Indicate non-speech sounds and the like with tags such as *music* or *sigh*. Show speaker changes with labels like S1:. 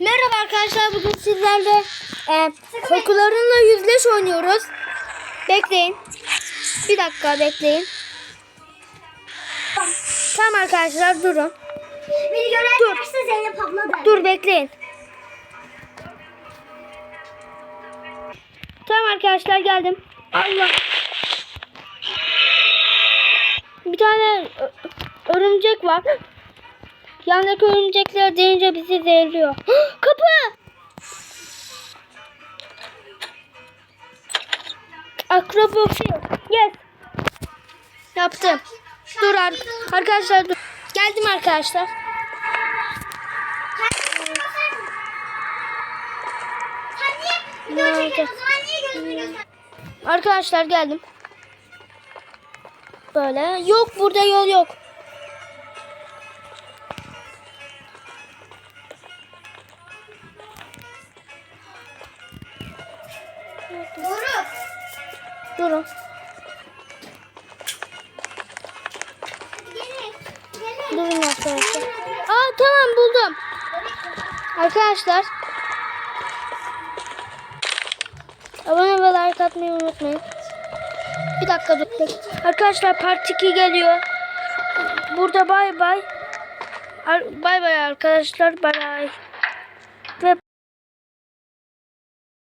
S1: Merhaba arkadaşlar bugün sizlerle e, kokularınla yüzleş oynuyoruz. Bekleyin. Bir dakika bekleyin. Tamam arkadaşlar durun.
S2: Beni gören varsa Zeynep abla der.
S1: Dur bekleyin. Tamam arkadaşlar geldim. Allah. Bir tane örümcek var. Yandaki örümcekler deyince bizi zehirliyor. *gasps* Kapı! Akrobofil. Yes. Yaptım. Dur ar- arkadaşlar dur. Geldim arkadaşlar. Arkadaşlar geldim. Böyle. Yok burada yol yok.
S2: Gelin. Gelin.
S1: Durun arkadaşlar. Aa tamam buldum. Arkadaşlar. Abone ve like atmayı unutmayın. Bir dakika dur. Arkadaşlar part 2 geliyor. Burada bay bay. Bay bay arkadaşlar. Bay bay.